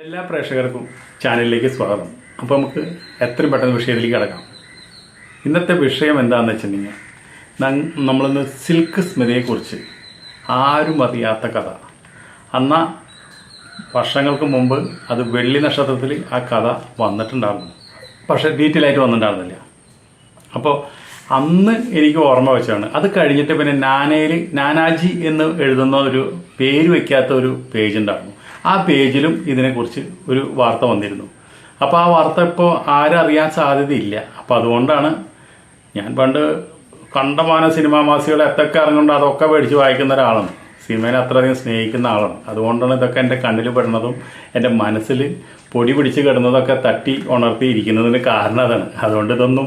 എല്ലാ പ്രേക്ഷകർക്കും ചാനലിലേക്ക് സ്വാഗതം. അപ്പോൾ നമുക്ക് എത്രയും പെട്ടെന്ന് വിഷയത്തിലേക്ക് കിടക്കാം. ഇന്നത്തെ വിഷയം എന്താണെന്ന് വെച്ചിട്ടുണ്ടെങ്കിൽ നമ്മളിന്ന് സിൽക്ക് സ്മിതയെക്കുറിച്ച് ആരും അറിയാത്ത കഥ. അന്ന വർഷങ്ങൾക്ക് മുമ്പ് അത് വെള്ളി നക്ഷത്രത്തിൽ ആ കഥ വന്നിട്ടുണ്ടായിരുന്നു. പക്ഷേ ഡീറ്റെയിൽ ആയിട്ട് വന്നിട്ടുണ്ടായിരുന്നില്ല. അപ്പോൾ അന്ന് എനിക്ക് ഓർമ്മ വെച്ചാണ്. അത് കഴിഞ്ഞിട്ട് പിന്നെ നാനയിൽ നാനാജി എന്ന് എഴുതുന്ന ഒരു പേര് വയ്ക്കാത്ത ഒരു പേജ് ഉണ്ടായിരുന്നു. ആ പേജിലും ഇതിനെക്കുറിച്ച് ഒരു വാർത്ത വന്നിരുന്നു. അപ്പോൾ ആ വാർത്ത ഇപ്പോൾ ആരും അറിയാൻ സാധ്യതയില്ല. അപ്പോൾ അതുകൊണ്ടാണ് ഞാൻ പണ്ട് കണ്ടമാന സിനിമാ മാസികളെ എത്തൊക്കെ ഇറങ്ങുന്നുണ്ട് അതൊക്കെ മേടിച്ച് വായിക്കുന്ന ഒരാളാണ്. സിനിമേനെ അത്രയധികം സ്നേഹിക്കുന്ന ആളാണ്. അതുകൊണ്ടാണ് ഇതൊക്കെ എന്റെ കണ്ണിൽ പെടുന്നതും എന്റെ മനസ്സിൽ പൊടി പിടിച്ച് കിടന്നതൊക്കെ തട്ടി ഉണർത്തി ഇരിക്കുന്നതിന് കാരണം അതാണ്. അതുകൊണ്ട് ഇതൊന്നും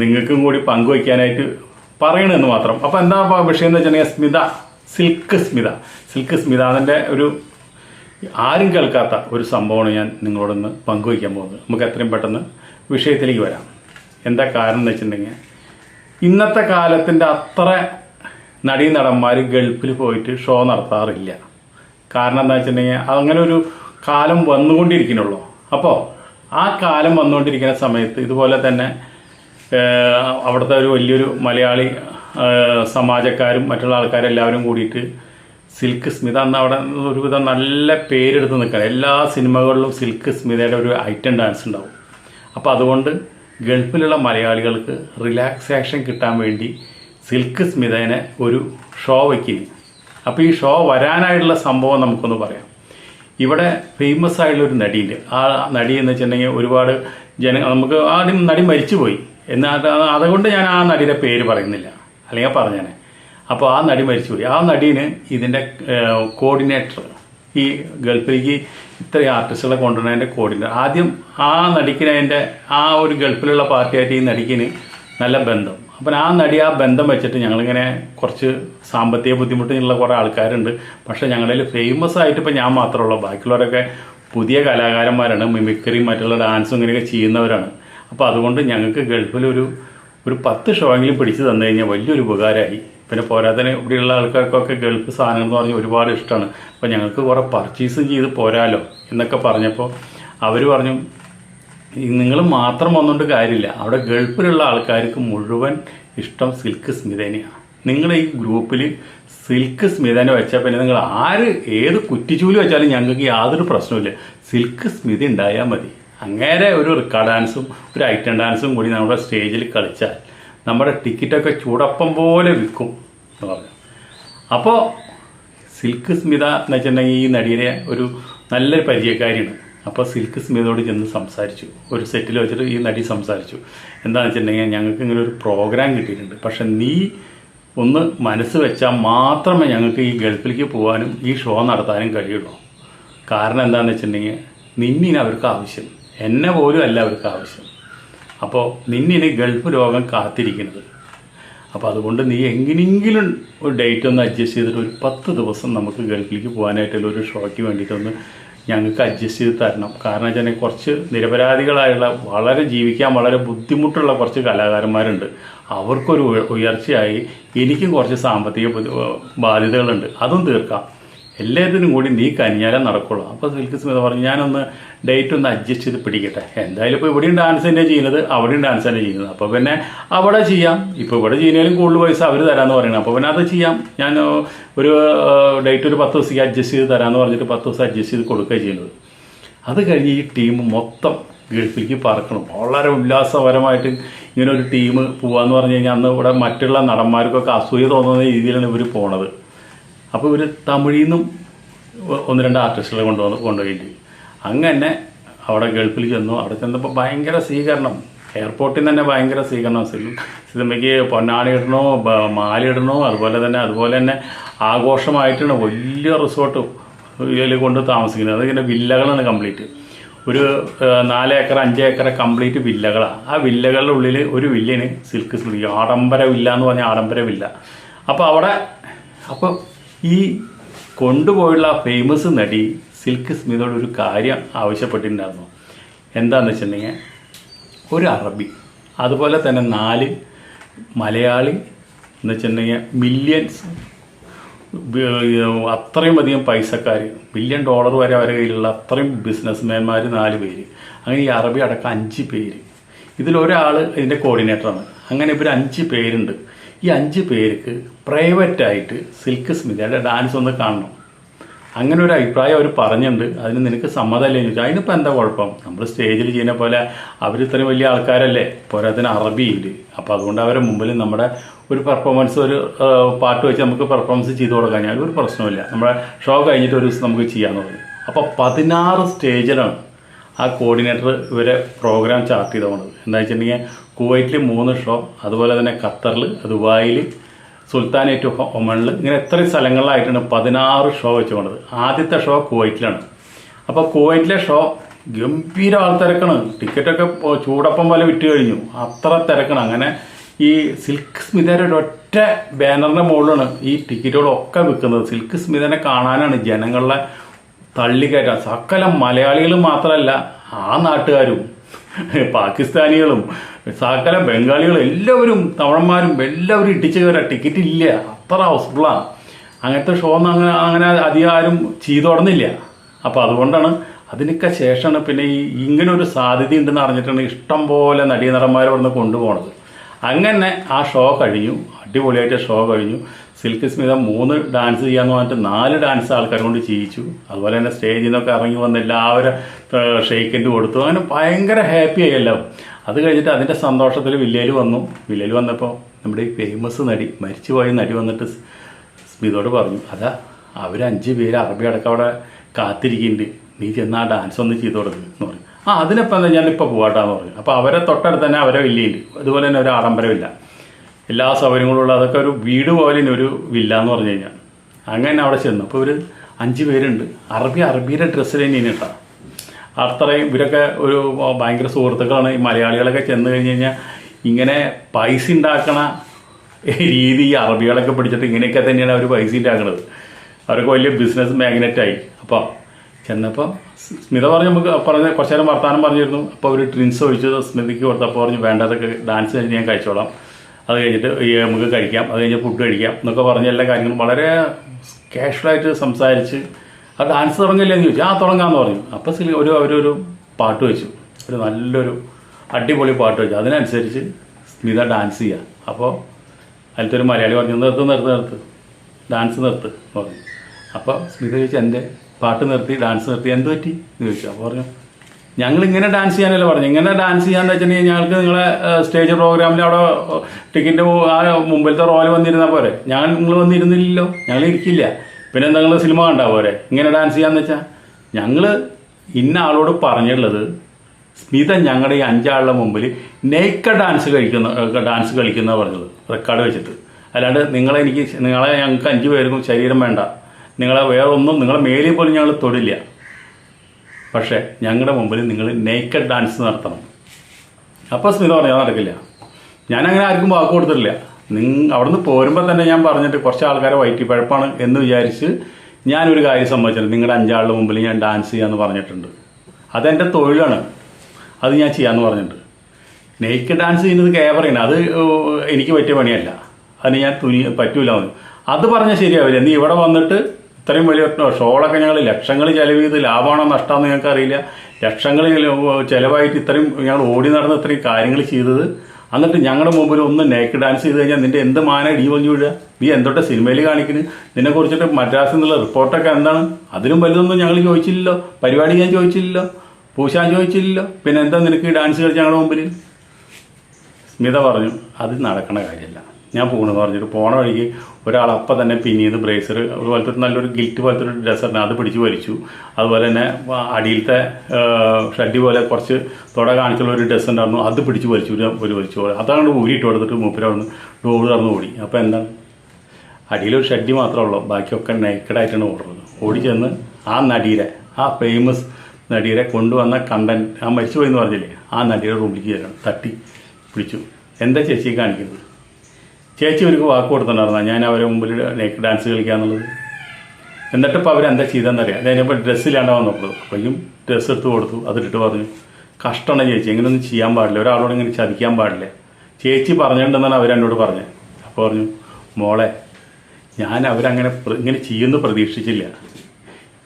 നിങ്ങൾക്കും കൂടി പങ്കുവയ്ക്കാനായിട്ട് പറയണമെന്ന് മാത്രം. അപ്പോൾ എന്താ വിഷയം എന്ന് വെച്ചിട്ടുണ്ടെങ്കിൽ സ്മിത സിൽക്ക് സ്മിത. സിൽക്ക് സ്മിത അതിന്റെ ഒരു ആരും കേൾക്കാത്ത ഒരു സംഭവമാണ് ഞാൻ നിങ്ങളോടൊന്ന് പങ്കുവയ്ക്കാൻ പോകുന്നത്. നമുക്ക് എത്രയും പെട്ടെന്ന് വിഷയത്തിലേക്ക് വരാം. എന്താ കാരണം എന്ന് വെച്ചിട്ടുണ്ടെങ്കിൽ ഇന്നത്തെ കാലത്തിന്റെ അത്ര നടീ നടന്മാർ ഗൾഫിൽ പോയിട്ട് ഷോ നടത്താറില്ല. കാരണം എന്താ വെച്ചിട്ടുണ്ടെങ്കിൽ അങ്ങനെ ഒരു കാലം വന്നുകൊണ്ടിരിക്കണുള്ളൂ അപ്പോൾ ആ കാലം വന്നുകൊണ്ടിരിക്കുന്ന സമയത്ത് ഇതുപോലെ തന്നെ അവിടുത്തെ ഒരു വലിയൊരു മലയാളി സമാജക്കാരും മറ്റുള്ള ആൾക്കാരെല്ലാവരും കൂടിയിട്ട് സിൽക്ക് സ്മിത എന്ന അവിടെ ഒരുവിധം നല്ല പേരെടുത്ത് നിൽക്കണം. എല്ലാ സിനിമകളിലും സിൽക്ക് സ്മിതയുടെ ഒരു ഐറ്റം ഡാൻസ് ഉണ്ടാവും. അപ്പോൾ അതുകൊണ്ട് ഗൾഫിലുള്ള മലയാളികൾക്ക് റിലാക്സേഷൻ കിട്ടാൻ വേണ്ടി സിൽക്ക് സ്മിതേനെ ഒരു ഷോ വയ്ക്കുന്നു അപ്പോൾ ഈ ഷോ വരാനായിട്ടുള്ള സംഭവം നമുക്കൊന്ന് പറയാം. ഇവിടെ ഫേമസ് ആയിട്ടുള്ള ഒരു നടിയുണ്ട്. ആ നടി എന്ന് വെച്ചിട്ടുണ്ടെങ്കിൽ ഒരുപാട് ജന നമുക്ക് ആദ്യം നടി മരിച്ചുപോയി. എന്നാൽ അത് അതുകൊണ്ട് ഞാൻ ആ നടിയുടെ പേര് പറയുന്നില്ല. അല്ലെങ്കിൽ പറഞ്ഞേനെ. അപ്പോൾ ആ നടി മരിച്ചുപോയി. ആ നടീന് ഇതിന്റെ കോർഡിനേറ്റർ ഈ ഗൾഫിലേക്ക് ഇത്രയും ആർട്ടിസ്റ്റുകളെ കൊണ്ടുവരുന്നതിന്റെ കോർഡിനേറ്റർ ആദ്യം ആ നടിക്കിന് അതിന്റെ ആ ഒരു ഗൾഫിലുള്ള പാർട്ടിയായിട്ട് ഈ നടിക്കിന് നല്ല ബന്ധം. അപ്പം ആ നടി ആ ബന്ധം വെച്ചിട്ട് ഞങ്ങളിങ്ങനെ കുറച്ച് സാമ്പത്തിക ബുദ്ധിമുട്ടുള്ള കുറേ ആൾക്കാരുണ്ട്. പക്ഷേ ഞങ്ങളിൽ ഫേമസ് ആയിട്ട് ഇപ്പം ഞാൻ മാത്രമുള്ളൂ ബാക്കിയുള്ളവരൊക്കെ പുതിയ കലാകാരന്മാരാണ്. മിമിക്രി മറ്റുള്ള ഡാൻസും ഇങ്ങനെയൊക്കെ ചെയ്യുന്നവരാണ്. അപ്പോൾ അതുകൊണ്ട് ഞങ്ങൾക്ക് ഗൾഫിലൊരു ഒരു പത്ത് ഷോയെങ്കിലും പിടിച്ചു തന്നു കഴിഞ്ഞാൽ വലിയൊരു ഉപകാരമായി. പിന്നെ പോരാത്തതിന് ഇവിടെയുള്ള ആൾക്കാർക്കൊക്കെ ഗൾഫ് സാധനങ്ങൾ എന്ന് പറഞ്ഞാൽ ഒരുപാട് ഇഷ്ടമാണ്. അപ്പോൾ ഞങ്ങൾക്ക് കുറേ പർച്ചേസും ചെയ്ത് പോരാലോ എന്നൊക്കെ പറഞ്ഞപ്പോൾ അവർ പറഞ്ഞു നിങ്ങൾ മാത്രം വന്നുകൊണ്ട് കാര്യമില്ല. അവിടെ ഗൾഫിലുള്ള ആൾക്കാർക്ക് മുഴുവൻ ഇഷ്ടം സിൽക്ക് സ്മിതേനെയാണ് നിങ്ങൾ ഈ ഗ്രൂപ്പിൽ സിൽക്ക് സ്മിതേനെ വെച്ചാൽ പിന്നെ നിങ്ങൾ ആര് ഏത് കുറ്റിച്ചൂലി വെച്ചാലും ഞങ്ങൾക്ക് യാതൊരു പ്രശ്നമില്ല സിൽക്ക് സ്മിത ഉണ്ടായാൽ മതി. അങ്ങനെ ഒരു റിക്കാർഡ് ഡാൻസും ഒരു ഐറ്റം ഡാൻസും കൂടി നമ്മുടെ സ്റ്റേജിൽ കളിച്ചാൽ. നമ്മുടെ ടിക്കറ്റൊക്കെ ചൂടപ്പം പോലെ വിൽക്കും എന്ന് പറഞ്ഞു. അപ്പോൾ സിൽക്ക് സ്മിത എന്ന് വെച്ചിട്ടുണ്ടെങ്കിൽ ഈ നടിയുടെ ഒരു നല്ലൊരു പരിചയക്കാരിയാണ്. അപ്പോൾ സിൽക്ക് സ്മിതയോട് ചെന്ന് സംസാരിച്ചു. ഒരു സെറ്റിൽ വെച്ചിട്ട് ഈ നടി സംസാരിച്ചു. എന്താണെന്ന് വെച്ചിട്ടുണ്ടെങ്കിൽ ഞങ്ങൾക്ക് ഇങ്ങനെ ഒരു പ്രോഗ്രാം കിട്ടിയിട്ടുണ്ട്. പക്ഷെ നീ ഒന്ന് മനസ്സ് വെച്ചാൽ മാത്രമേ ഞങ്ങൾക്ക് ഈ ഗൾഫിലേക്ക് പോകാനും ഈ ഷോ നടത്താനും കഴിയുള്ളൂ. കാരണം എന്താണെന്ന് വെച്ചിട്ടുണ്ടെങ്കിൽ നിന്നിന് അവർക്ക് ആവശ്യം. എന്നെ പോലും അല്ല അവർക്ക് ആവശ്യം. അപ്പോൾ നിന്നിന് ഗൾഫ് രോഗം കാത്തിരിക്കുന്നത്. അപ്പോൾ അതുകൊണ്ട് നീ എങ്ങനെയെങ്കിലും ഒരു ഡേറ്റ് ഒന്ന് അഡ്ജസ്റ്റ് ചെയ്തിട്ട് ഒരു പത്ത് ദിവസം നമുക്ക് ഗൾഫിലേക്ക് പോകാനായിട്ടുള്ള ഒരു ഷോയ്ക്ക് വേണ്ടിയിട്ടൊന്ന് ഞങ്ങൾക്ക് അഡ്ജസ്റ്റ് ചെയ്ത് തരണം. കാരണം വെച്ചാൽ കുറച്ച് നിരപരാധികളായുള്ള വളരെ ജീവിക്കാൻ വളരെ ബുദ്ധിമുട്ടുള്ള കുറച്ച് കലാകാരന്മാരുണ്ട്. അവർക്കൊരു ഉയർച്ചയായി എനിക്കും കുറച്ച് സാമ്പത്തിക ബാധ്യതകളുണ്ട്. അതും തീർക്കാം. എല്ലാത്തിനും കൂടി നീ കനിഞ്ഞാലേ നടക്കുള്ളൂ. അപ്പോൾ സിൽക്ക് സ്മിത പറഞ്ഞു ഞാനൊന്ന് ഡേറ്റ് ഒന്ന് അഡ്ജസ്റ്റ് ചെയ്ത് പിടിക്കട്ടെ. എന്തായാലും ഇപ്പോൾ ഇവിടെയും ഡാൻസ് തന്നെ ചെയ്യുന്നത് അവിടെയും ഡാൻസ് തന്നെ ചെയ്യുന്നത്. അപ്പോൾ പിന്നെ അവിടെ ചെയ്യാം. ഇപ്പോൾ ഇവിടെ ചെയ്യുന്നതിലും കൂടുതൽ പൈസ അവർ തരാമെന്ന് പറയുന്നത്. അപ്പോൾ പിന്നെ അത് ചെയ്യാം. ഞാൻ ഒരു ഡേറ്റ് ഒരു പത്ത് ദിവസത്തേക്ക് അഡ്ജസ്റ്റ് ചെയ്ത് തരാമെന്ന് പറഞ്ഞിട്ട് പത്ത് ദിവസം അഡ്ജസ്റ്റ് ചെയ്ത് കൊടുക്കുകയാണ് ചെയ്യുന്നത്. അത് കഴിഞ്ഞ് ഈ ടീം മൊത്തം ഗൾഫിലേക്ക് പറക്കണം. വളരെ ഉല്ലാസപരമായിട്ട് ഇങ്ങനെ ഒരു ടീം പോവാന്ന് പറഞ്ഞു കഴിഞ്ഞാൽ അന്ന് ഇവിടെ മറ്റുള്ള നടന്മാർക്കൊക്കെ അസൂയ തോന്നുന്ന രീതിയിലാണ് ഇവർ പോണത്. അപ്പോൾ ഇവർ തമിഴിൽ നിന്നും ഒന്ന് രണ്ട് ആർട്ടിസ്റ്റുകളെ കൊണ്ടുവന്ന് കൊണ്ടുപോയിട്ട്. അങ്ങനെ അവിടെ ഗൾഫിൽ ചെന്നു. അവിടെ ചെന്നപ്പോൾ ഭയങ്കര സ്വീകരണം. എയർപോർട്ടിൽ നിന്ന് തന്നെ ഭയങ്കര സ്വീകരണം. സിനിമ സിനിമയ്ക്ക് പൊന്നാണി ഇടണോ ബ- മാല ഇടണോ അതുപോലെ തന്നെ അതുപോലെ തന്നെ ആഘോഷമായിട്ടാണ് വലിയ റിസോർട്ട് ഇതിൽ കൊണ്ട് താമസിക്കുന്നത്. അതിങ്ങനെ വില്ലകളാണ് കംപ്ലീറ്റ് ഒരു നാല് ഏക്കർ അഞ്ച് ഏക്കർ കംപ്ലീറ്റ് വില്ലകളാണ് ആ വില്ലകളുടെ ഉള്ളിൽ ഒരു വില്ലിന് സിൽക്ക് സ്മൃതി ആഡംബര വില്ല എന്ന് പറഞ്ഞാൽ ആഡംബര വില്ല. അപ്പോൾ അവിടെ അപ്പോൾ ഈ കൊണ്ടുപോയുള്ള ഫേമസ് നടി സിൽക്ക് സ്മിതയോട് ഒരു കാര്യം ആവശ്യപ്പെട്ടിട്ടുണ്ടായിരുന്നു. എന്താണെന്ന് വെച്ചിട്ടുണ്ടെങ്കിൽ ഒരു അറബി അതുപോലെ തന്നെ നാല് മലയാളി എന്ന് വെച്ചിട്ടുണ്ടെങ്കിൽ മില്യൺസ് അത്രയും അധികം പൈസക്കാർ ബില്യൺ ഡോളർ വരെ അവരുടെ കയ്യിലുള്ള അത്രയും ബിസിനസ്മാൻമാർ നാല് പേര്. അങ്ങനെ ഈ അറബി അടക്കം അഞ്ച് പേര്. ഇതിലൊരാൾ ഇതിന്റെ കോർഡിനേറ്ററാണ് അങ്ങനെ ഇവർ അഞ്ച് പേരുണ്ട്. ഈ അഞ്ച് പേർക്ക് പ്രൈവറ്റായിട്ട് സിൽക്ക് സ്മിതയുടെ ഡാൻസ് ഒന്ന് കാണണം. അങ്ങനെ ഒരു അഭിപ്രായം അവർ പറഞ്ഞിട്ടുണ്ട്. അതിന് നിനക്ക് സമ്മതമല്ലേ? ചോദിച്ചു. അതിനിപ്പോൾ എന്താ കുഴപ്പം? നമ്മൾ സ്റ്റേജിൽ ചെയ്യുന്ന പോലെ അവർ ഇത്രയും വലിയ ആൾക്കാരല്ലേ? പോരാത്തിന് അറബിയുണ്ട്. അപ്പോൾ അതുകൊണ്ട് അവരെ മുമ്പിൽ നമ്മുടെ ഒരു പെർഫോമൻസ് ഒരു പാട്ട് വെച്ച് നമുക്ക് പെർഫോമൻസ് ചെയ്ത് കൊടുക്കാൻ ഒരു പ്രശ്നമില്ല നമ്മുടെ ഷോ കഴിഞ്ഞിട്ട് ഒരു ദിവസം നമുക്ക് ചെയ്യാമെന്ന് പറഞ്ഞു. അപ്പോൾ പതിനാറ് സ്റ്റേജിലാണ് ആ കോർഡിനേറ്റർ ഇവരെ പ്രോഗ്രാം ചാർട്ട് ചെയ്തോണത്. എന്താ വെച്ചിട്ടുണ്ടെങ്കിൽ കുവൈറ്റിൽ മൂന്ന് ഷോ അതുപോലെ തന്നെ ഖത്തറിൽ ദുബായിൽ സുൽത്താനേറ്റ് ഒമണിൽ ഇങ്ങനെ എത്ര സ്ഥലങ്ങളിലായിട്ടാണ് പതിനാറ് ഷോ വെച്ച് പോണത് ആദ്യത്തെ ഷോ കുവൈറ്റിലാണ്. അപ്പോൾ കുവൈറ്റിലെ ഷോ ഗംഭീര ആൾ ആൾത്തിരക്കാണ് ടിക്കറ്റൊക്കെ ചൂടപ്പം പോലെ വിറ്റ് കഴിഞ്ഞു. അത്ര തിരക്കാണ്. അങ്ങനെ ഈ സിൽക്ക് സ്മിതയുടെ ഒറ്റ ബാനറിന്റെ മുകളിലാണ് ഈ ടിക്കറ്റുകളൊക്കെ വിൽക്കുന്നത്. സിൽക്ക് സ്മിതനെ കാണാനാണ് ജനങ്ങളെ തള്ളിക്കയറ്റാൻ സകല മലയാളികളും മാത്രമല്ല ആ നാട്ടുകാരും പാകിസ്ഥാനികളും സകല ബംഗാളികളും എല്ലാവരും തമിഴന്മാരും എല്ലാവരും ഇട്ടിച്ച് കയറാ ടിക്കറ്റ് ഇല്ല. അത്ര ഹൗസ്ഫുള്ളാണ് അങ്ങനത്തെ ഷോ ഒന്നും അങ്ങനെ അങ്ങനെ അധികം ആരും ചെയ്തു തുടങ്ങില്ല. അപ്പോൾ അതുകൊണ്ടാണ് അതിനൊക്കെ ശേഷമാണ് പിന്നെ ഈ ഇങ്ങനെ ഒരു സാധ്യത ഉണ്ടെന്ന് അറിഞ്ഞിട്ടാണ് ഇഷ്ടം പോലെ നടീനടന്മാർ ഇവിടുന്ന് കൊണ്ടുപോകണത് അങ്ങനെ ആ ഷോ കഴിഞ്ഞു. അടിപൊളിയായിട്ട് ഷോ കഴിഞ്ഞു. സിൽക്ക് സ്മിത മൂന്ന് ഡാൻസ് ചെയ്യാന്ന് പറഞ്ഞിട്ട് നാല് ഡാൻസ് ആൾക്കാരെ കൊണ്ട് ചെയ്യിച്ചു അതുപോലെ തന്നെ സ്റ്റേജിൽ നിന്നൊക്കെ ഇറങ്ങി വന്ന് എല്ലാവരും ഷെയ്ക്കിന്റെ കൊടുത്തു. അങ്ങനെ ഭയങ്കര ഹാപ്പി ആയല്ലോ അത് കഴിഞ്ഞിട്ട് അതിന്റെ സന്തോഷത്തിൽ വില്ലേൽ വന്നു. വില്ലേൽ വന്നപ്പോൾ നമ്മുടെ ഈ ഫേമസ് നടി മരിച്ചുപോയ നടി വന്നിട്ട് സ്മിതോട് പറഞ്ഞു അതാ അവർ അഞ്ച് പേര് അറബി അടക്കം അവിടെ കാത്തിരിക്കുന്നുണ്ട്. നീ ചെന്ന് ആ ഡാൻസ് ഒന്ന് ചെയ്തു കൊടുക്കുന്നു എന്ന് പറഞ്ഞു. ആ അതിനപ്പം എന്താ ഞാനിപ്പോൾ പോകാട്ടാന്ന് പറഞ്ഞു. അപ്പോൾ അവരെ തൊട്ടടുത്ത് തന്നെ അവരെ വില്ലയുണ്ട്. അതുപോലെ തന്നെ ഒരു ആഡംബരമില്ല. എല്ലാ സൗകര്യങ്ങളും ഉള്ള അതൊക്കെ ഒരു വീട് പോലെ തന്നെ ഒരു വില്ല എന്ന് പറഞ്ഞു കഴിഞ്ഞാൽ. അങ്ങനെ അവിടെ ചെന്നു അപ്പോൾ ഒരു അഞ്ച് പേരുണ്ട്. അറബി അറബിയുടെ ഡ്രസ്സ് ഇനി ഇട്ടാണ് അത്രയും ഇവരൊക്കെ ഒരു ഭയങ്കര സുഹൃത്തുക്കളാണ്. ഈ മലയാളികളൊക്കെ ചെന്ന് കഴിഞ്ഞ് കഴിഞ്ഞാൽ ഇങ്ങനെ പൈസ ഉണ്ടാക്കണ രീതി ഈ അറബികളൊക്കെ പിടിച്ചിട്ട് ഇങ്ങനെയൊക്കെ തന്നെയാണ് അവർ പൈസ ഉണ്ടാക്കുന്നത് അവരൊക്കെ വലിയ ബിസിനസ് മാഗ്നറ്റായി അപ്പോൾ ചെന്നപ്പോൾ സ്മിത പറഞ്ഞു നമുക്ക് പറഞ്ഞ കുറച്ച് നേരം വർത്താനം പറഞ്ഞിരുന്നു. അപ്പോൾ അവർ ഡ്രിങ്ക്സ് ഒഴിച്ച് സ്മിതയ്ക്ക് കൊടുത്തപ്പോൾ പറഞ്ഞു വേണ്ടതൊക്കെ ഡാൻസ് കഴിഞ്ഞ് ഞാൻ കഴിച്ചോളാം. അത് കഴിഞ്ഞിട്ട് ഈ നമുക്ക് കഴിക്കാം അത് കഴിഞ്ഞ് ഫുഡ് കഴിക്കാം എന്നൊക്കെ പറഞ്ഞ എല്ലാ കാര്യങ്ങളും വളരെ കാഷ്വലായിട്ട് സംസാരിച്ച് ആ ഡാൻസ് തുടങ്ങില്ലെന്ന് ചോദിച്ചു. ആ തുടങ്ങാന്ന് പറഞ്ഞു. അപ്പോൾ സിലി ഒരു അവരൊരു പാട്ട് വെച്ചു. ഒരു നല്ലൊരു അടിപൊളി പാട്ട് വെച്ചു. അതിനനുസരിച്ച് സ്മിത ഡാൻസ് ചെയ്യുക അപ്പോൾ അതിലത്തെ ഒരു മലയാളി പറഞ്ഞു നിർത്ത് നിർത്ത് നിർത്ത്. ഡാൻസ് നിർത്ത് പറഞ്ഞു. അപ്പോൾ സ്മിത ചോദിച്ചു എന്റെ പാട്ട് നിർത്തി ഡാൻസ് നിർത്തി. എന്ത് പറ്റി എന്ന് ചോദിച്ചു. അപ്പോൾ പറഞ്ഞു ഞങ്ങൾ ഇങ്ങനെ ഡാൻസ് ചെയ്യാനല്ല പറഞ്ഞു. ഇങ്ങനെ ഡാൻസ് ചെയ്യാന്ന് വെച്ചിട്ടുണ്ടെങ്കിൽ ഞങ്ങൾക്ക് നിങ്ങളെ സ്റ്റേജ് പ്രോഗ്രാമിൽ അവിടെ ടിക്കറ്റ് ആ മുമ്പിലത്തെ റോയിൽ വന്നിരുന്നാൽ പോരെ. ഞാൻ നിങ്ങൾ വന്നിരുന്നില്ലല്ലോ. ഞങ്ങൾ ഇരിക്കില്ല. പിന്നെ എന്തെങ്കിലും സിനിമ കണ്ടാ പോരെ. ഇങ്ങനെ ഡാൻസ് ചെയ്യാന്ന് വെച്ചാൽ ഞങ്ങൾ ഇന്ന ആളോട് പറഞ്ഞുള്ളത് സ്മിത ഞങ്ങളുടെ ഈ അഞ്ചാളുടെ മുമ്പിൽ നെയ്ക്ക ഡാൻസ് കഴിക്കുന്ന ഡാൻസ് കളിക്കുന്ന പറഞ്ഞത്. റെക്കോർഡ് വെച്ചിട്ട്. അല്ലാണ്ട് നിങ്ങളെ എനിക്ക് നിങ്ങളെ ഞങ്ങൾക്ക് അഞ്ച് പേർക്കും ശരീരം വേണ്ട. നിങ്ങളെ വേറെ ഒന്നും നിങ്ങളെ മേലിൽ പോലും ഞങ്ങൾ തൊടില്ല. പക്ഷേ ഞങ്ങളുടെ മുമ്പിൽ നിങ്ങൾ നേക്കഡ് ഡാൻസ് നടത്തണം. അപ്പോൾ സ്മിത പറഞ്ഞു "അത് നടക്കില്ല. ഞാൻ അങ്ങനെ ആർക്കും വാക്ക് കൊടുത്തിട്ടില്ല. നിങ്ങൾ അവിടുന്ന് പോരുമ്പോൾ തന്നെ ഞാൻ പറഞ്ഞിട്ട് കുറച്ച് ആൾക്കാരെ വയറ്റി പഴപ്പാണ് എന്ന് വിചാരിച്ച് ഞാനൊരു കാര്യം സമ്മതിച്ചിട്ടുണ്ട്. നിങ്ങളുടെ അഞ്ചാളുടെ മുമ്പിൽ ഞാൻ ഡാൻസ് ചെയ്യാമെന്ന് പറഞ്ഞിട്ടുണ്ട്. അതെന്റെ തൊഴിലാണ്. അത് ഞാൻ ചെയ്യാമെന്ന് പറഞ്ഞിട്ടുണ്ട്. നെയ്ക്ക് ഡാൻസ് ചെയ്യുന്നത് കേവറിയാണ്. അത് എനിക്ക് പറ്റിയ പണിയല്ല. അതിന് ഞാൻ തുനി പറ്റൂല അത് പറഞ്ഞാൽ ശരിയാവില്ല. നീ ഇവിടെ വന്നിട്ട് ഇത്രയും വലിയ ഷോളൊക്കെ ഞങ്ങൾ ലക്ഷങ്ങൾ ചെലവ് ചെയ്ത് ലാഭമാണോ നഷ്ടമാണോ ഞങ്ങൾക്ക് അറിയില്ല ലക്ഷങ്ങൾ ചിലവായിട്ട് ഇത്രയും ഞങ്ങൾ ഓടി നടന്ന് ഇത്രയും കാര്യങ്ങൾ ചെയ്തത്. എന്നിട്ട് ഞങ്ങളുടെ മുമ്പിൽ ഒന്ന് നേക്ക് ഡാൻസ് ചെയ്ത് കഴിഞ്ഞാൽ നിന്റെ എന്ത് മാന ഇടി പൊഞ്ഞു വീഴുക നീ എന്തൊക്കെ സിനിമയിൽ കാണിക്കുന്നു നിന്നെ കുറിച്ചിട്ട് മദ്രാസിൽ നിന്നുള്ള റിപ്പോർട്ടൊക്കെ എന്താണ്? അതിലും വലുതൊന്നും ഞങ്ങൾ ചോദിച്ചില്ലല്ലോ. പരിപാടി ഞാൻ ചോദിച്ചില്ലല്ലോ. പൂശാൻ ചോദിച്ചില്ലല്ലോ. പിന്നെ എന്താ നിനക്ക് ഡാൻസ് കളിച്ച് ഞങ്ങളുടെ മുമ്പിൽ സ്മിത പറഞ്ഞു അത് നടക്കണ കാര്യമല്ല. ഞാൻ പോകണമെന്ന് പറഞ്ഞിട്ട് പോണ വഴിക്ക് ഒരാൾ തന്നെ പിന്നീത് ബ്രേസർ അതുപോലത്തെ നല്ലൊരു ഗിൽറ്റ് പോലത്തെ ഒരു ഡ്രസ്സറിന് അത് പിടിച്ച് വലിച്ചു. അതുപോലെ തന്നെ അടിയിലത്തെ ഷഡ്ഡി പോലെ കുറച്ച് തുട കാണിച്ചുള്ള ഒരു ഡ്രസ്സ് ഉണ്ടായിരുന്നു. അത് പിടിച്ച് വലിച്ചു ഒരു വലിച്ചു. അതാണ് ഊരിയിട്ട് കൊടുത്തിട്ട് മൂപ്പരവിടുന്ന് ഡോർ കടന്ന് ഓടി. അപ്പോൾ എന്താണ് അടിയിലൊരു ഷഡ്ഡി മാത്രമേ ഉള്ളൂ. ബാക്കിയൊക്കെ നേക്കഡായിട്ടാണ് ഓടുന്നത്. ഓടി ചെന്ന് ആ നടിയുടെ ആ ഫേമസ് നടീരെ കൊണ്ടുവന്ന കണ്ടന്റ് ആ മരിച്ചുപോയി എന്ന് പറഞ്ഞില്ലേ? ആ നടിയുടെ റൂമിലേക്ക് തട്ടി പിടിച്ചു. എന്താ ചേച്ചി കാണിക്കുന്നത്? ചേച്ചി അവർക്ക് വാക്ക് കൊടുത്തിട്ടുണ്ടായിരുന്നു. ഞാൻ അവരെ മുമ്പിൽ നേക്ക് ഡാൻസ് കളിക്കാന്നുള്ളത് എന്നിട്ട് ഇപ്പോൾ അവരെന്താ ചെയ്തെന്നറിയാം അതിനിപ്പോൾ ഡ്രസ്സിലാണ്ട് വന്നപ്പോൾ അപ്പോഴും ഡ്രസ്സ് എടുത്ത് കൊടുത്തു. അതിട്ട് പറഞ്ഞു കഷ്ടമാണ് ചേച്ചി. ഇങ്ങനെയൊന്നും ചെയ്യാൻ പാടില്ല. ഒരാളോട് ഇങ്ങനെ ചതിക്കാൻ പാടില്ല. ചേച്ചി പറഞ്ഞിട്ടുണ്ടെന്നാണ് അവർ എന്നോട് പറഞ്ഞത് അപ്പോൾ പറഞ്ഞു മോളെ ഞാൻ അവരങ്ങനെ ഇങ്ങനെ ചെയ്യുമെന്ന് പ്രതീക്ഷിച്ചില്ല.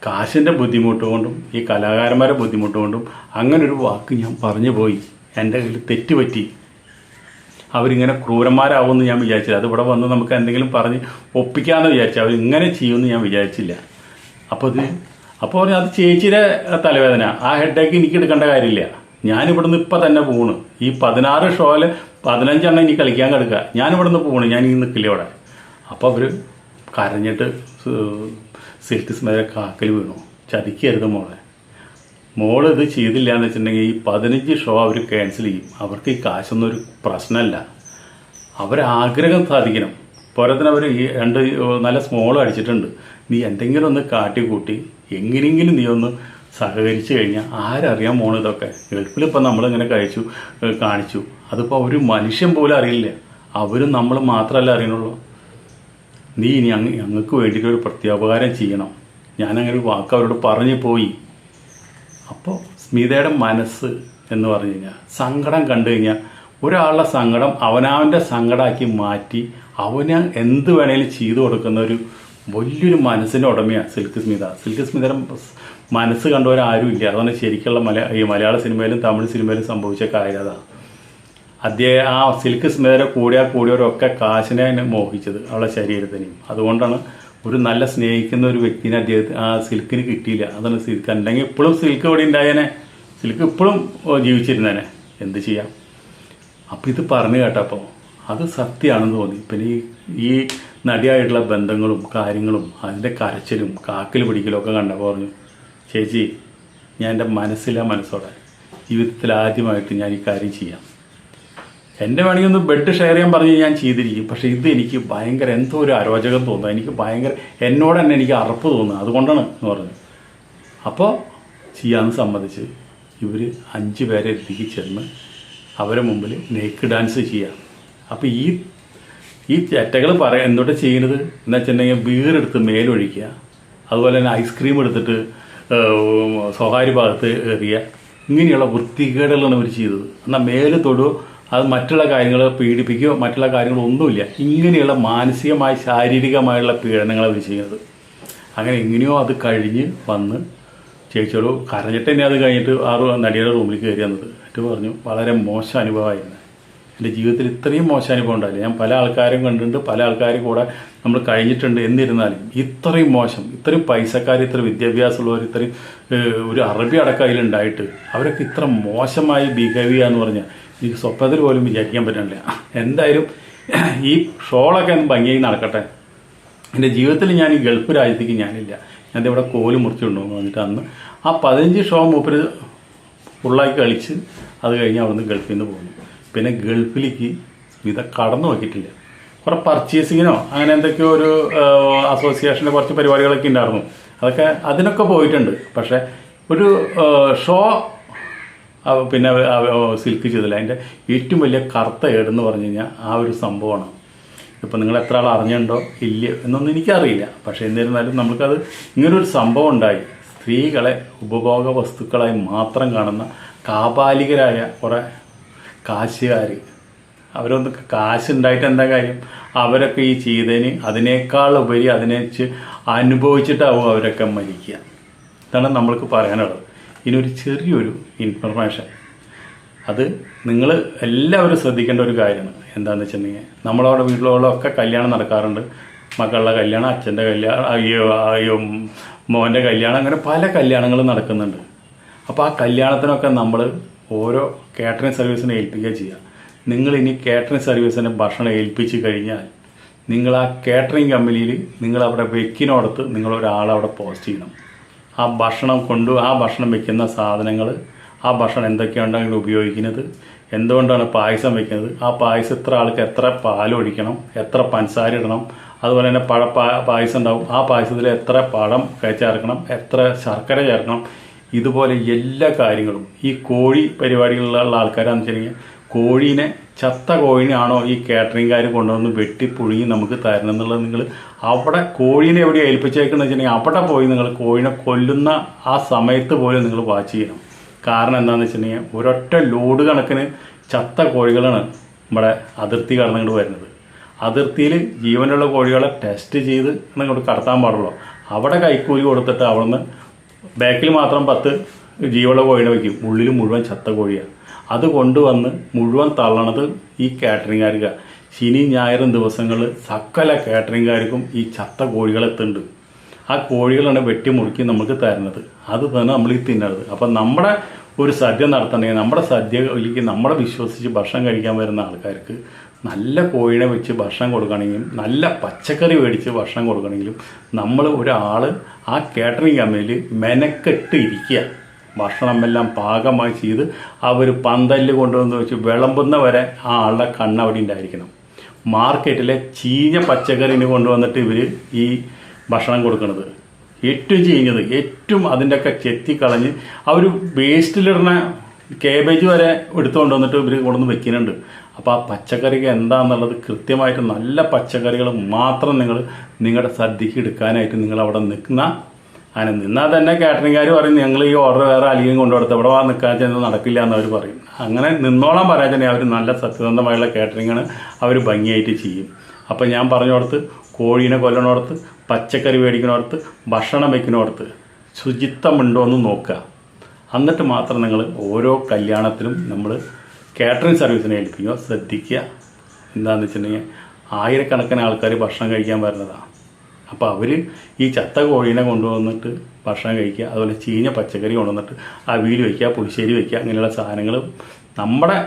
കാശിന്റെ ബുദ്ധിമുട്ട് കൊണ്ടും ഈ കലാകാരന്മാരുടെ ബുദ്ധിമുട്ട് കൊണ്ടും അങ്ങനെ ഒരു വാക്ക് ഞാൻ പറഞ്ഞു പോയി. എന്റെ കയ്യിൽ തെറ്റുപറ്റി അവരിങ്ങനെ ക്രൂരന്മാരാവുമെന്ന് ഞാൻ വിചാരിച്ചില്ല. അത് ഇവിടെ വന്ന് നമുക്ക് എന്തെങ്കിലും പറഞ്ഞ് ഒപ്പിക്കാമെന്ന് വിചാരിച്ചു. അവരിങ്ങനെ ചെയ്യുമെന്ന് ഞാൻ വിചാരിച്ചില്ല. അപ്പോൾ ഇത് അപ്പോൾ പറഞ്ഞു അത് ചേച്ചിയുടെ തലവേദന. ആ ഹെഡേക്ക് എനിക്ക് എടുക്കേണ്ട കാര്യമില്ല. ഞാനിവിടുന്ന് ഇപ്പം തന്നെ പോണ്. ഈ പതിനാറ് ഷോയിൽ പതിനഞ്ചെണ്ണം ഇനി കളിക്കാൻ കിടക്കുക. ഞാനിവിടുന്ന് പോണ്. ഞാൻ ഈ നിൽക്കില്ല ഇവിടെ. അപ്പോൾ അവർ കരഞ്ഞിട്ട് സിൽക്ക് സ്മേര കാക്കൽ വീണു. ചതിക്കരുത് മോളെ. മോൾ ഇത് ചെയ്തില്ല എന്ന് വെച്ചിട്ടുണ്ടെങ്കിൽ ഈ പതിനഞ്ച് ഷോ അവർ ക്യാൻസൽ ചെയ്യും. അവർക്ക് ഈ കാശൊന്നും ഒരു പ്രശ്നമല്ല. അവരാഗ്രഹം സാധിക്കണം. പോരാത്തിന് അവർ ഈ രണ്ട് നല്ല സ്മോൾ അടിച്ചിട്ടുണ്ട്. നീ എന്തെങ്കിലും ഒന്ന് കാട്ടിക്കൂട്ടി എങ്ങനെയെങ്കിലും നീ ഒന്ന് സഹകരിച്ചു കഴിഞ്ഞാൽ ആരറിയാൻ മോൾ ഇതൊക്കെ. ഗൾഫിൽ ഇപ്പം നമ്മളിങ്ങനെ കഴിച്ചു കാണിച്ചു. അതിപ്പോൾ ഒരു മനുഷ്യൻ പോലും അറിയില്ല. അവരും നമ്മൾ മാത്രമല്ല അറിയണുള്ളൂ നീ ഇനി ഞങ്ങൾക്ക് വേണ്ടിയിട്ട് ഒരു പ്രത്യുപകാരം ചെയ്യണം. ഞാനങ്ങനെ ഒരു വാക്ക് അവരോട് പറഞ്ഞു പോയി. അപ്പോൾ സ്മിതയുടെ മനസ്സ് എന്ന് പറഞ്ഞു കഴിഞ്ഞാൽ സങ്കടം കണ്ടു കഴിഞ്ഞാൽ ഒരാളുടെ സങ്കടം അവനവന്റെ സങ്കടമാക്കി മാറ്റി അവന് എന്ത് വേണേലും ചെയ്തു കൊടുക്കുന്ന ഒരു വലിയൊരു മനസ്സിന്റെ ഉടമയാണ് സിൽക്ക് സ്മിത. സിൽക്ക് സ്മിതയുടെ മനസ്സ് കണ്ടവരാരും ഇല്ല. അതാണ് ശരിക്കുള്ള മല ഈ മലയാള സിനിമയിലും തമിഴ് സിനിമയിലും സംഭവിച്ച കാര്യം അതാണ് അദ്ദേഹം ആ സിൽക്ക് സ്മിതരെ കൂടിയാ കൂടിയവരൊക്കെ കാശിനെ മോഹിച്ചത് അവളുടെ ശരീരത്തിനെയും. അതുകൊണ്ടാണ് ഒരു നല്ല സ്നേഹിക്കുന്ന ഒരു വ്യക്തിനെ അദ്ദേഹത്തിന് ആ സിൽക്കിന് കിട്ടിയില്ല. അതാണ് സിൽക്ക്. അല്ലെങ്കിൽ ഇപ്പോഴും സിൽക്ക് ഇവിടെ ഉണ്ടായേനെ? സിൽക്ക് ഇപ്പോഴും ജീവിച്ചിരുന്നേനെ. എന്ത് ചെയ്യാം? അപ്പം ഇത് പറഞ്ഞു കേട്ടപ്പോൾ അത് സത്യമാണെന്ന് തോന്നി. പിന്നെ ഈ ഈ നടിയായിട്ടുള്ള ബന്ധങ്ങളും കാര്യങ്ങളും അതിന്റെ കരച്ചിലും കാക്കിൽ പിടിക്കലും ഒക്കെ കണ്ടപ്പോൾ പറഞ്ഞു ചേച്ചി ഞാൻ എന്റെ മനസ്സിലാ മനസ്സോടെ ജീവിതത്തിൽ ആദ്യമായിട്ട് ഞാൻ ഈ കാര്യം ചെയ്യാം. എന്റെ വേണമെങ്കിൽ ഒന്ന് ബെഡ് ഷെയർ ചെയ്യാൻ പറഞ്ഞ് ഞാൻ ചെയ്തിരിക്കും. പക്ഷെ ഇത് എനിക്ക് ഭയങ്കര എന്തോ ഒരു അരോചകം തോന്നുന്നു. എനിക്ക് ഭയങ്കര എന്നോട് തന്നെ എനിക്ക് അറപ്പ് തോന്നുന്നു. അതുകൊണ്ടാണ് എന്ന് പറഞ്ഞു അപ്പോൾ ചെയ്യാമെന്ന് സംബന്ധിച്ച് ഇവർ അഞ്ച് പേരെ എത്തിക്ക് ചെന്ന് അവരെ മുമ്പിൽ നെയ്ക്ക് ഡാൻസ് ചെയ്യാം. അപ്പോൾ ഈ ഈ ചെറ്റകൾ പറ എന്തുകൊണ്ട് ചെയ്യുന്നത്? എന്ന് വെച്ചിട്ടുണ്ടെങ്കിൽ ബീറെടുത്ത് മേലൊഴിക്കുക. അതുപോലെ തന്നെ ഐസ്ക്രീം എടുത്തിട്ട് സ്വകാര്യ ഭാഗത്ത് എറിയുക. ഇങ്ങനെയുള്ള വൃത്തികേടുകളാണ് അവർ ചെയ്തത്. എന്നാൽ മേൽ തൊടുകയോ അത് മറ്റുള്ള കാര്യങ്ങൾ പീഡിപ്പിക്കുകയോ മറ്റുള്ള കാര്യങ്ങളൊന്നുമില്ല. ഇങ്ങനെയുള്ള മാനസികമായ ശാരീരികമായുള്ള പീഡനങ്ങൾ അവർ ചെയ്യുന്നത്. അങ്ങനെ എങ്ങനെയോ അത് കഴിഞ്ഞ് വന്ന് ചേച്ചിയോട് കരഞ്ഞിട്ട് തന്നെ അത് കഴിഞ്ഞിട്ട് ആ നടിയുടെ റൂമിൽ കയറി വന്നത്. എന്നിട്ട് പറഞ്ഞു വളരെ മോശം അനുഭവമായിരുന്നു. എന്റെ ജീവിതത്തിൽ ഇത്രയും മോശം അനുഭവം ഉണ്ടായില്ല. ഞാൻ പല ആൾക്കാരും കണ്ടിട്ടുണ്ട് പല ആൾക്കാരും കൂടെ നമ്മൾ കഴിഞ്ഞിട്ടുണ്ട് എന്നിരുന്നാലും ഇത്രയും മോശം ഇത്രയും പൈസക്കാർ ഇത്ര വിദ്യാഭ്യാസമുള്ളവർ ഇത്രയും ഒരു അറബി അടക്കം അതിലുണ്ടായിട്ട് അവരൊക്കെ ഇത്ര മോശമായി ബിഹേവ് ചെയ്യുക എന്ന് പറഞ്ഞാൽ എനിക്ക് സ്വപ്നത്തിൽ പോലും വിചാരിക്കാൻ പറ്റണില്ല. എന്തായാലും ഈ ഷോളൊക്കെ ഒന്ന് ഭംഗിയായി നടക്കട്ടെ. എന്റെ ജീവിതത്തിൽ ഞാൻ ഈ ഗൾഫ് രാജ്യത്തേക്ക് ഞാനില്ല. ഞാൻ ഇവിടെ കോൽ മുറിച്ചുകൊണ്ടുപോകുന്നു പറഞ്ഞിട്ട് അന്ന് ആ പതിനഞ്ച് ഷോ മൂപ്പര് ഫുള്ളാക്കി കളിച്ച് അത് കഴിഞ്ഞ് അവിടുന്ന് ഗൾഫിൽ നിന്ന് പോകുന്നു പിന്നെ ഗൾഫിലേക്ക് സ്മിത കടന്നു നോക്കിയിട്ടില്ല. കുറേ പർച്ചേസിങ്ങിനോ അങ്ങനെ എന്തൊക്കെയോ ഒരു അസോസിയേഷന്റെ കുറച്ച് പരിപാടികളൊക്കെ ഉണ്ടായിരുന്നു. അതൊക്കെ അതിനൊക്കെ പോയിട്ടുണ്ട്. പക്ഷേ ഒരു ഷോ പിന്നെ സിൽക്ക് ചെയ്തില്ല. അതിന്റെ ഏറ്റവും വലിയ കറുത്ത ഏടെന്ന് പറഞ്ഞു കഴിഞ്ഞാൽ ആ ഒരു സംഭവമാണ്. ഇപ്പം നിങ്ങൾ എത്ര ആൾ അറിഞ്ഞുണ്ടോ? ഇല്ല. എന്നൊന്നും എനിക്കറിയില്ല. പക്ഷേ എന്നിരുന്നാലും നമുക്കത് ഇങ്ങനൊരു സംഭവം ഉണ്ടായി. സ്ത്രീകളെ ഉപഭോഗ വസ്തുക്കളായി മാത്രം കാണുന്ന കാപാലികരായ കുറേ കാശുകാർ അവരൊന്ന് കാശുണ്ടായിട്ട് എന്താ കാര്യം? അവരൊക്കെ ഈ ചെയ്തതിന് അതിനേക്കാൾ ഉപരി അതിനെ വെച്ച് അനുഭവിച്ചിട്ടാവും അവരൊക്കെ മരിക്കുക. ഇതാണ് നമ്മൾക്ക് പറയാനുള്ളത്. ഇനി ഒരു ചെറിയൊരു ഇൻഫർമേഷൻ അത് നിങ്ങൾ എല്ലാവരും ശ്രദ്ധിക്കേണ്ട ഒരു കാര്യമാണ്. എന്താണെന്ന് വെച്ചിട്ടുണ്ടെങ്കിൽ നമ്മളവിടെ വീട്ടിലുള്ളതൊക്കെ കല്യാണം നടക്കാറുണ്ട്. മക്കളുടെ കല്യാണം അച്ഛന്റെ കല്യാണം അയ്യോ അയ്യോ മോന്റെ കല്യാണം അങ്ങനെ പല കല്യാണങ്ങളും നടക്കുന്നുണ്ട്. അപ്പോൾ ആ കല്യാണത്തിനൊക്കെ നമ്മൾ ഓരോ കാറ്ററിംഗ് സർവീസിനെ ഏൽപ്പിക്കുക ചെയ്യുക നിങ്ങൾ ഇനി കാറ്ററിംഗ് സർവീസിനെ ഭക്ഷണം ഏൽപ്പിച്ച് കഴിഞ്ഞാൽ നിങ്ങൾ ആ കാറ്ററിംഗ് കമ്പനിയിൽ നിങ്ങൾ അവിടെ വെക്കിനോടത്ത് നിങ്ങൾ ഒരാളവിടെ പോസ്റ്റ് ചെയ്യണം. ആ ഭക്ഷണം കൊണ്ട് ആ ഭക്ഷണം വെക്കുന്ന സാധനങ്ങൾ ആ ഭക്ഷണം എന്തൊക്കെയാണ് അതിൽ ഉപയോഗിക്കുന്നത് എന്തുകൊണ്ടാണ് പായസം വെക്കുന്നത് ആ പായസം എത്ര ആൾക്ക് എത്ര പാൽ ഒഴിക്കണം എത്ര പഞ്ചസാര ഇടണം അതുപോലെ തന്നെ പഴ പായസം ഉണ്ടാവും ആ പായസത്തിൽ എത്ര പഴം ചേർക്കണം എത്ര ശർക്കര ചേർക്കണം ഇതുപോലെ എല്ലാ കാര്യങ്ങളും ഈ കോഴി പരിപാടികളിലുള്ള ആൾക്കാരാണെന്ന് വെച്ചിട്ടുണ്ടെങ്കിൽ കോഴീനെ ചത്ത കോഴിനെയാണോ ഈ കാറ്ററിംഗുകാർ കൊണ്ടുവന്ന് വെട്ടി പുഴുങ്ങി നമുക്ക് തരണം എന്നുള്ളത് നിങ്ങൾ അവിടെ കോഴീനെ എവിടെ ഏൽപ്പിച്ചേക്കുന്നത് വെച്ചിട്ടുണ്ടെങ്കിൽ അവിടെ പോയി നിങ്ങൾ കോഴിനെ കൊല്ലുന്ന ആ സമയത്ത് പോലും നിങ്ങൾ വാച്ച് ചെയ്യണം. കാരണം എന്താണെന്ന് വെച്ചിട്ടുണ്ടെങ്കിൽ ഒരൊറ്റ ലോഡ് കണക്കിന് ചത്ത കോഴികളാണ് നമ്മുടെ അതിർത്തി കടന്നുകൊണ്ട് വരുന്നത്. അതിർത്തിയിൽ ജീവനുള്ള കോഴികളെ ടെസ്റ്റ് ചെയ്ത് ഇങ്ങോട്ട് കടത്താൻ പാടുള്ളൂ. അവിടെ കൈക്കൂലി കൊടുത്തിട്ട് അവിടുന്ന് ബാക്കിൽ മാത്രം പത്ത് ജീവനുള്ള കോഴിനെ വയ്ക്കും ഉള്ളിൽ മുഴുവൻ ചത്ത കോഴിയാണ് അത് കൊണ്ടുവന്ന് മുഴുവൻ തള്ളണത് ഈ കാറ്ററിംഗുകാർക്ക്. ശനി ഞായറും ദിവസങ്ങൾ സകല കാറ്ററിംഗുകാർക്കും ഈ ചത്ത കോഴികളെത്തുന്നുണ്ട് ആ കോഴികളാണ് വെട്ടിമുറുക്കി നമുക്ക് തരുന്നത്. അത് തന്നെ നമ്മൾ ഈ തിന്നരുത്. അപ്പം നമ്മുടെ ഒരു സദ്യ നടത്തണമെങ്കിൽ നമ്മുടെ സദ്യയിലേക്ക് നമ്മളെ വിശ്വസിച്ച് ഭക്ഷണം കഴിക്കാൻ വരുന്ന ആൾക്കാർക്ക് നല്ല കോഴിനെ വെച്ച് ഭക്ഷണം കൊടുക്കണമെങ്കിലും നല്ല പച്ചക്കറി മേടിച്ച് ഭക്ഷണം കൊടുക്കണമെങ്കിലും നമ്മൾ ഒരാൾ ആ കാറ്ററിംഗ് കമ്പനിയിൽ മെനക്കെട്ട് ഇരിക്കുക. ഭക്ഷണം എല്ലാം പാകമായി ചെയ്ത് അവർ പന്തൽ കൊണ്ടുവന്ന് വെച്ച് വിളമ്പുന്ന വരെ ആ ആളുടെ കണ്ണ് അവിടെ ഉണ്ടായിരിക്കണം. മാർക്കറ്റിലെ ചീഞ്ഞ പച്ചക്കറിന് കൊണ്ടുവന്നിട്ട് ഇവർ ഈ ഭക്ഷണം കൊടുക്കുന്നത് ഏറ്റവും ചീഞ്ഞത് ഏറ്റവും അതിന്റെയൊക്കെ ചെത്തിക്കളഞ്ഞ് അവർ വേസ്റ്റിലിടുന്ന കേബേജ് വരെ എടുത്തുകൊണ്ട് വന്നിട്ട് ഇവർ കൊണ്ടുവന്ന് വെക്കുന്നുണ്ട്. അപ്പോൾ ആ പച്ചക്കറിക്ക് എന്താണെന്നുള്ളത് കൃത്യമായിട്ട് നല്ല പച്ചക്കറികൾ മാത്രം നിങ്ങൾ നിങ്ങളുടെ സദ്യക്ക് എടുക്കാനായിട്ട് നിങ്ങൾ അവിടെ നിൽക്കുന്ന അങ്ങനെ നിന്നാൽ തന്നെ കാറ്ററിംഗുകാർ പറയും ഞങ്ങൾ ഈ ഓർഡർ വേറെ ആരെങ്കിലും കൊണ്ടുകൊടുത്ത് ഇവിടെ വാ നിൽക്കാൻ ചെന്ന് നടക്കില്ല എന്ന് അവർ പറയും. അങ്ങനെ നിന്നോളം പറയാൻ തന്നെ അവർ നല്ല സത്യസന്ധമായുള്ള കാറ്ററിംഗാണ് അവർ ഭംഗിയായിട്ട് ചെയ്യും. അപ്പോൾ ഞാൻ പറഞ്ഞോടത്ത് കോഴീനെ കൊല്ലണോടത്ത് പച്ചക്കറി മേടിക്കണോടത്ത് ഭക്ഷണം വയ്ക്കണോടത്ത് ശുചിത്വമുണ്ടോ എന്ന് നോക്കുക. എന്നിട്ട് മാത്രം നിങ്ങൾ ഓരോ കല്യാണത്തിലും നമ്മൾ കാറ്ററിംഗ് സർവീസിനെ ഏൽപ്പിക്കുക. ശ്രദ്ധിക്കുക. എന്താണെന്ന് വെച്ചിട്ടുണ്ടെങ്കിൽ ആയിരക്കണക്കിന് ആൾക്കാർ ഭക്ഷണം കഴിക്കാൻ വരുന്നതാണ് അപ്പോൾ അവർ ഈ ചത്ത കോഴീനെ കൊണ്ടുവന്നിട്ട് ഭക്ഷണം കഴിക്കുക അതുപോലെ ചീഞ്ഞ പച്ചക്കറി കൊണ്ടുവന്നിട്ട് അവിയിൽ വയ്ക്കുക പുളിശ്ശേരി വയ്ക്കുക അങ്ങനെയുള്ള സാധനങ്ങൾ നമ്മുടെ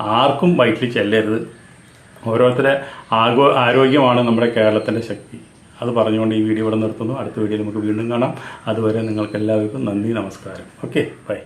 ആർക്കും വയറ്റിൽ ചെല്ലരുത്. ഓരോരുത്തരെ ആഗോ ആരോഗ്യമാണ് നമ്മുടെ കേരളത്തിന്റെ ശക്തി. അത് പറഞ്ഞുകൊണ്ട് ഈ വീഡിയോ ഇവിടെ നിർത്തുന്നു. അടുത്ത വീഡിയോയിൽ നമുക്ക് വീണ്ടും കാണാം. അതുവരെ നിങ്ങൾക്കെല്ലാവർക്കും നന്ദി നമസ്കാരം. Okay bye.